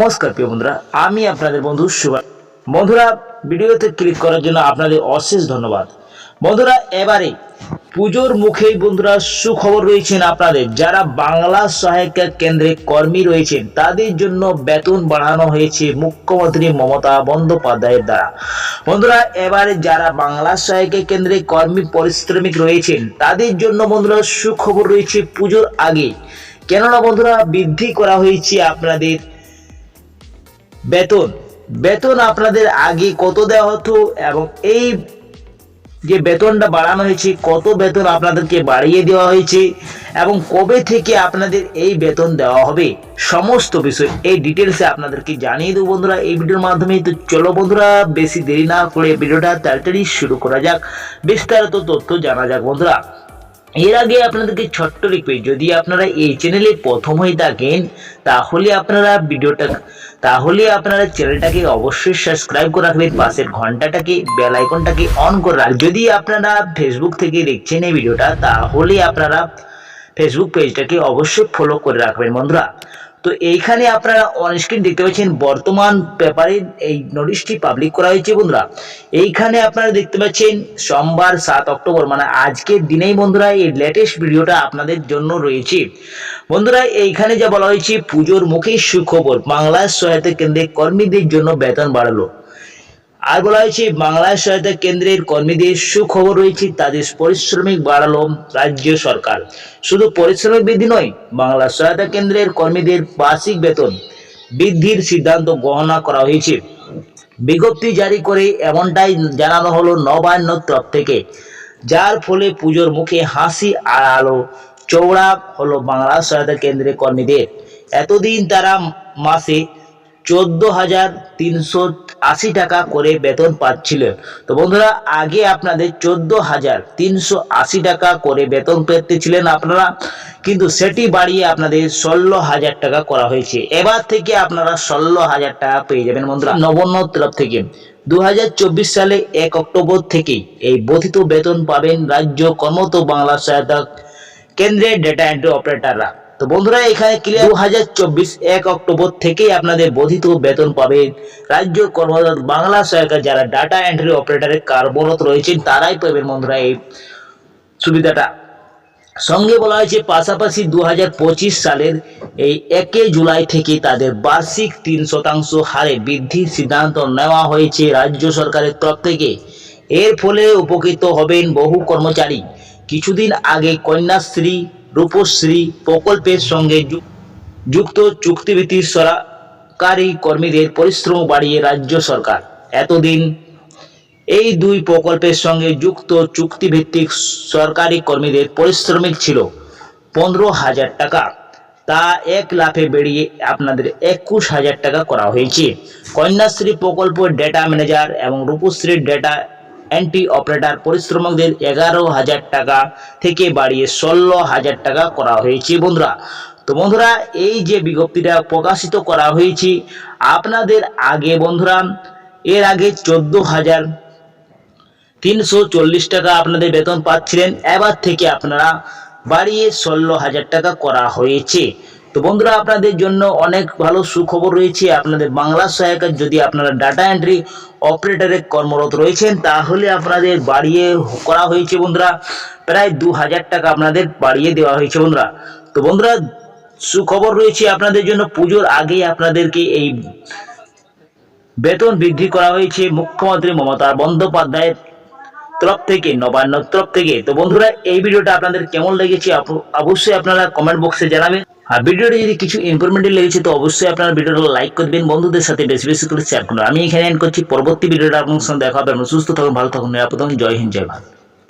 নমস্কার, প্রিয় বন্ধুরা। আমি আপনাদের বন্ধু সুভাষ। বন্ধুরা, ভিডিওতে ক্লিক করার জন্য আপনাদের অশেষ ধন্যবাদ। বন্ধুরা, এবারে পুজোর মুখেই বন্ধুরা সুখবর রয়েছেন আপনাদের। যারা বাংলা সহায়িকা কেন্দ্রে কর্মী রয়েছেন, তাদের জন্য বেতন বাড়ানো হয়েছে মুখ্যমন্ত্রী মমতা বন্দ্যোপাধ্যায়ের দ্বারা। বন্ধুরা, এবারে যারা বাংলা সহায়িকা কেন্দ্রে কর্মী পরিশ্রমিক রয়েছেন, তাদের জন্য বন্ধুরা সুখবর রয়েছে পুজোর আগে। কেননা বন্ধুরা, বৃদ্ধি করা হয়েছে আপনাদের বেতন। বেতন আপনাদের আগে কত দেওয়া হতো এবং এই যে বেতনটা বাড়ানো হয়েছে, কত বেতন আপনাদেরকে বাড়িয়ে দেওয়া হয়েছে এবং কবে থেকে আপনাদের এই বেতন দেওয়া হবে সমস্ত বিষয় এই ডিটেলসে আপনাদেরকে জানিয়ে দেবো বন্ধুরা এই ভিডিওর মাধ্যমে তো চলো বন্ধুরা, বেশি দেরি না করে ভিডিওটা তাড়াতাড়ি শুরু করা যাক। বিস্তারিত তথ্য জানা যাক বন্ধুরা। এর আগে আপনাদেরকে ছোট্ট রিকোয়েস্ট যদি আপনারা এই চ্যানেলে প্রথম হয়ে থাকেন, তাহলে আপনারা ভিডিওটা তাহলে আপনারা চ্যানেলটাকে অবশ্যই সাবস্ক্রাইব করে রাখবেন, পাশের ঘন্টাটাকে বেল আইকনটাকে অন করে রাখবেন। যদি আপনারা ফেসবুক থেকে দেখছেন এই ভিডিওটা তাহলে আপনারা ফেসবুক পেজটাকে অবশ্যই ফলো করে রাখবেন, বন্ধুরা। তো এইখানে আপনারা অনস্ক্রিন দেখতে পাচ্ছেন বর্তমান পেপারে এই নোটিশটি পাবলিক করা হয়েছে বন্ধুরা। এইখানে আপনারা দেখতে পাচ্ছেন সোমবার সাত অক্টোবর মানে আজকের দিনেই বন্ধুরা এই লেটেস্ট ভিডিওটা আপনাদের জন্য রয়েছে। বন্ধুরা, এইখানে যা বলা হয়েছে, পুজোর মুখে সুখবর, বাংলার সহায়তা কেন্দ্রে কর্মীদের জন্য বেতন বাড়ালো। আর বলা হয়েছে বাংলা সহায়তা কেন্দ্রের কর্মীদের সুখবর রয়েছে, তাদের পরিশ্রমিক বাড়ালো রাজ্য সরকার। শুধু পরিশ্রমিক বৃদ্ধি নয় বাংলা সহায়তা কেন্দ্রের কর্মীদের বার্ষিক বেতন বৃদ্ধির সিদ্ধান্ত গ্রহণ করা হয়েছে। বিজ্ঞপ্তি জারি করে এমনটাই জানানো হলো নবান্ন তরফ থেকে, যার ফলে পুজোর মুখে হাসি আড়ালো চৌড়া হলো বাংলা সহায়তা কেন্দ্রের কর্মীদের। এতদিন তারা মাসে চোদ্দ হাজার তিনশো আশি টাকা করে বেতন পাচ্ছিল তো বন্ধুরা, আগে আপনাদের চোদ্দ হাজার তিনশো আশি টাকা করে বেতন পেতেছিলেন আপনারা, কিন্তু সেটি বাড়িয়ে আপনাদের ষোলো হাজার টাকা করা হয়েছে। এবার থেকে আপনারা ষোলো হাজার টাকা পেয়ে যাবেন বন্ধুরা। নবান্ন তরফ থেকে। দু হাজার চব্বিশ সালে এক অক্টোবর থেকে এই বর্ধিত বেতন পাবেন রাজ্য কর্মরত বাংলা সহায়তা কেন্দ্রের ডেটা এন্ট্রি অপারেটররা তো বন্ধুরা, এখানে ক্লিয়ার দু হাজার চব্বিশ এক অক্টোবর থেকেই আপনাদের বর্ধিত বেতন পাবেন। রাজ্য কর্মরত বাংলা সরকার যারা ডাটা এন্ট্রি অপারেটরে কার্যরত রয়েছেন, তারাই পাবেন বন্ধুরা এই সুবিধাটা। সঙ্গে বলা হয়েছে, পাশাপাশি দু হাজার পঁচিশ সালের এই একে জুলাই থেকে তাদের বার্ষিক তিন শতাংশ হারে বৃদ্ধির সিদ্ধান্ত নেওয়া হয়েছে রাজ্য সরকারের তরফ থেকে। এর ফলে উপকৃত হবেন বহু কর্মচারী। কিছুদিন আগে কন্যাশ্রী রূপশ্রী প্রকল্পের সঙ্গে যুক্ত চুক্তিভিত্তিক সরকারি কর্মীদের পরিশ্রম বাড়িয়ে রাজ্য সরকার। এতদিন এই দুই প্রকল্পের সঙ্গে যুক্ত চুক্তিভিত্তিক সরকারি কর্মীদের পরিশ্রমিক ছিল পনেরো হাজার টাকা। তা এক লাফে বেরিয়ে আপনাদের একুশ হাজার টাকা করা হয়েছে। কন্যাশ্রী প্রকল্প ডেটা ম্যানেজার এবং রূপশ্রীর ডেটা অ্যান্টি অপারেটর পরিশ্রমকদের এগারো হাজার টাকা থেকে বাড়িয়ে ষোলো হাজার টাকা করা হয়েছে বন্ধুরা। তো বন্ধুরা, এই যে বিজ্ঞপ্তিটা প্রকাশিত করা হয়েছে, আপনাদের আগে বন্ধুরা, এর আগে চোদ্দ হাজার তিনশো চল্লিশ টাকা আপনাদের বেতন পাচ্ছিলেন, এবার থেকে আপনারা বাড়িয়ে ষোলো হাজার টাকা করা হয়েছে। তো বন্ধুরা, আপনাদের জন্য অনেক ভালো সুখবর রয়েছে। আপনাদের বাংলা সহায়িকা যদি আপনারা ডাটা এন্ট্রি অপারেটরে কর্মরত রয়েছেন, তাহলে আপনাদের বাড়িয়ে করা হয়েছে বন্ধুরা, প্রায় দু হাজার টাকা আপনাদের বাড়িয়ে দেওয়া হয়েছে বন্ধুরা। তো বন্ধুরা, সুখবর রয়েছে আপনাদের জন্য, পুজোর আগেই আপনাদেরকে এই বেতন বৃদ্ধি করা হয়েছে মুখ্যমন্ত্রী মমতা বন্দ্যোপাধ্যায়ের তরফ থেকে নবান্ন তরফ থেকে। তো বন্ধুরা, এই ভিডিওটা আপনাদের কেমন লেগেছে অবশ্যই আপনারা কমেন্ট বক্সে জানাবেন। আর ভিডিওটা যদি কিছু ইনফরমেটিভ লেগেছে, তো অবশ্যই আপনারা ভিডিওটা লাইক করবেন বন্ধুদের সাথে বেশি বেশি করে শেয়ার করুন। আমি এখানে এন্ড করছি। পরবর্তী ভিডিওটা আপনার সঙ্গে দেখা হবে। সুস্থ থাকুন, ভালো থাকুন, নিরাপদ থাকুন। জয় হিন্দ, জয় ভারত।